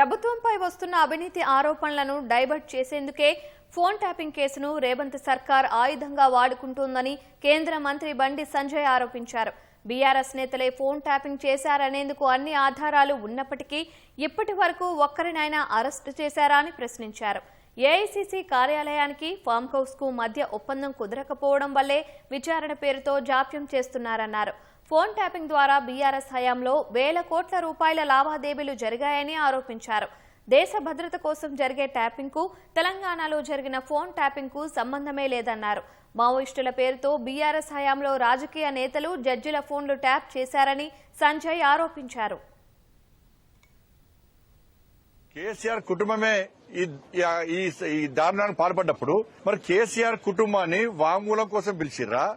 ప్రభుత్వంపై వస్తున్న అవినీతి ఆరోపణలను డైవర్ట్ చేసేందుకే ఫోన్ ట్యాపింగ్ కేసును రేవంత్ సర్కార్ ఆయుధంగా వాడుకుంటోందని కేంద్ర మంత్రి బండి సంజయ్ ఆరోపించారు. బీఆర్ఎస్ నేతలే ఫోన్ ట్యాపింగ్ చేశారనేందుకు అన్ని ఆధారాలు ఉన్నప్పటికీ ఇప్పటి వరకు ఒక్కరినైనా అరెస్టు చేశారా అని ప్రశ్నించారు. ఏఐసీసీ కార్యాలయానికి ఫామ్ హౌస్కు మధ్య ఒప్పందం కుదరకపోవడం వల్లే విచారణ పేరుతో జాప్యం చేస్తున్నారన్నారు. ఫోన్ ట్యాపింగ్ ద్వారా బీఆర్ఎస్ హయాంలో వేల కోట్ల రూపాయల లావాదేవీలు జరిగాయని ఆరోపించారు. దేశ భద్రత కోసం జరిగే ట్యాపింగ్కు తెలంగాణలో జరిగిన ఫోన్ ట్యాపింగ్కు సంబంధమే లేదన్నారు. మావోయిస్టుల పేరుతో బీఆర్ఎస్ హయాంలో రాజకీయ నేతలు జడ్జిల ఫోన్లు ట్యాప్ చేశారని సంజయ్ ఆరోపించారు. కేసీఆర్ కుటుంబమే ఈ ఈ- దారుణానికి పాల్పడ్డప్పుడు మరి కేసీఆర్ కుటుంబాన్ని వాంగ్మూలం కోసం పిలిచిర్రా?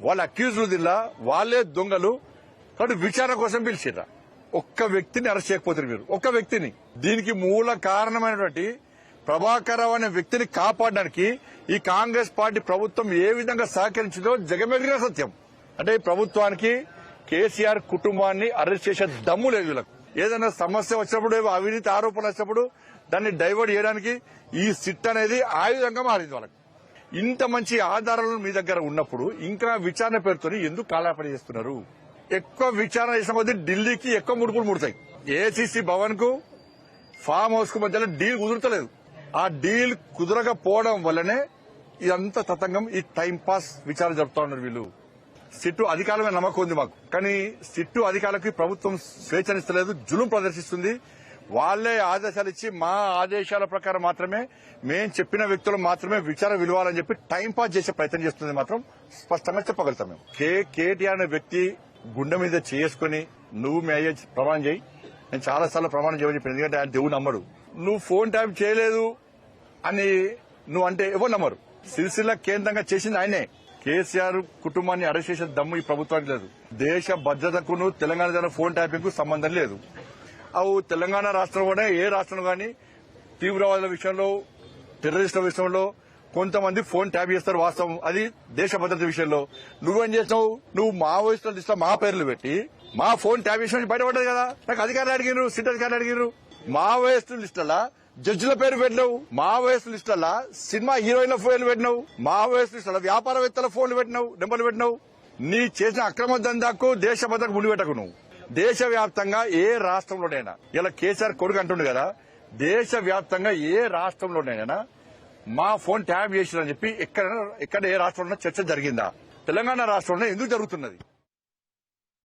వాళ్ళ అక్యూజ్లు దిల్లా వాళ్ళే దొంగలు? కాబట్టి విచారణ కోసం పిలిచిర్రా? ఒక్క వ్యక్తిని అరెస్ట్ చేయకపోతారు మీరు. ఒక్క వ్యక్తిని. దీనికి మూల కారణమైనటువంటి ప్రభాకర్ అనే వ్యక్తిని కాపాడడానికి ఈ కాంగ్రెస్ పార్టీ ప్రభుత్వం ఏ విధంగా సహకరించిందో జగమెగిన సత్యం. అంటే ఈ ప్రభుత్వానికి కేసీఆర్ కుటుంబాన్ని అరెస్ట్ చేసే దమ్ము లేదు వీళ్ళకు. ఏదైనా సమస్య వచ్చినప్పుడు అవినీతి ఆరోపణలు వచ్చినప్పుడు దాన్ని డైవర్ట్ చేయడానికి ఈ సిట్ అనేది ఆయుధంగా మారింది వాళ్ళకి. ఇంత మంచి ఆధారాలు మీ దగ్గర ఉన్నప్పుడు ఇంకా విచారణ పేరుతో ఎందుకు కాలాపన చేస్తున్నారు? ఎక్కువ విచారణ చేసిన కొద్దీ ఢిల్లీకి ఎక్కువ ముడుపులు ముడతాయి. ఏసీసీ భవన్కు ఫామ్ హౌస్కు మధ్యలో డీల్ కుదురుతలేదు. ఆ డీల్ కుదరకపోవడం వల్లనే ఇదంతా తతంగం ఈ టైం పాస్ విచారణ జరుపుతా ఉన్నారు వీళ్ళు. సిట్టు అధికారమే నమ్మకం ఉంది మాకు. కానీ సిట్టు అధికారులకి ప్రభుత్వం స్వేచ్ఛనిస్తలేదు జులుం ప్రదర్శిస్తుంది. వాళ్ళే ఆదేశాలు ఇచ్చి మా ఆదేశాల ప్రకారం మాత్రమే మేం చెప్పిన వ్యక్తులు మాత్రమే విచారణ విలువాలని చెప్పి టైం పాస్ చేసే ప్రయత్నం చేస్తుంది మాత్రం స్పష్టంగా చెప్పగలుగుతాం మేము. కే కేటీఆర్ అనే వ్యక్తి గుండె మీద చేసుకుని నువ్వు మీ అయ్యే ప్రమాణం చేయి. నేను చాలా సార్లు ప్రమాణం చేయమని చెప్పాను. ఎందుకంటే ఆయన దేవుడు నమ్మడు. నువ్వు ఫోన్ ట్యాప్ చేయలేదు అని నువ్వు అంటే ఎవరు నమ్మరు. సిరిసిల్ల కేంద్రంగా చేసింది ఆయనే. కేసీఆర్ కుటుంబాన్ని అరెస్ట్ చేసే దమ్ము ఈ ప్రభుత్వానికి లేదు. దేశ భద్రతకును తెలంగాణ జన ఫోన్ ట్యాపింగ్కు సంబంధం లేదు. అవు తెలంగాణ రాష్ట్రం కూడా ఏ రాష్ట్రం కానీ తీవ్రవాదుల విషయంలో టెర్రరిస్టుల విషయంలో కొంతమంది ఫోన్ ట్యాప్ చేస్తారు వాస్తవం. అది దేశ భద్రత విషయంలో. నువ్వేం చేసినావు? నువ్వు మావోయిస్టుల లిస్టులో మా పేర్లు పెట్టి మా ఫోన్ ట్యాప్ చేసిన బయటపడ్డది కదా. నాకు అధికారులు అడిగినారు సిట్ అధికారులు అడిగినారు మావోయిస్టుల లిస్టులా జడ్జిల పేరు పెట్టినావు మావోయిస్ట్ లిస్టులా సినిమా హీరోయిన్ల ఫోన్లు పెట్టినావు మావోయిస్ట్ లిస్టుల వ్యాపారవేత్తల ఫోన్లు పెట్టినావు నెంబర్లు పెట్టినావు. నీ చేసిన అక్రమ దందాకు దేశ భద్రకు ముడి పెట్టకు నువ్వు. దేశవ్యాప్తంగా ఏ రాష్ట్రంలోనైనా ఇలా కేసీఆర్ కొడుకు అంటుండు కదా దేశవ్యాప్తంగా ఏ రాష్ట్రంలోనైనా మా ఫోన్ ట్యాబ్ చేసిందని చెప్పి ఎక్కడైనా ఎక్కడ ఏ రాష్ట్రంలో చర్చ జరిగిందా? తెలంగాణ రాష్ట్రంలో ఎందుకు జరుగుతున్నది?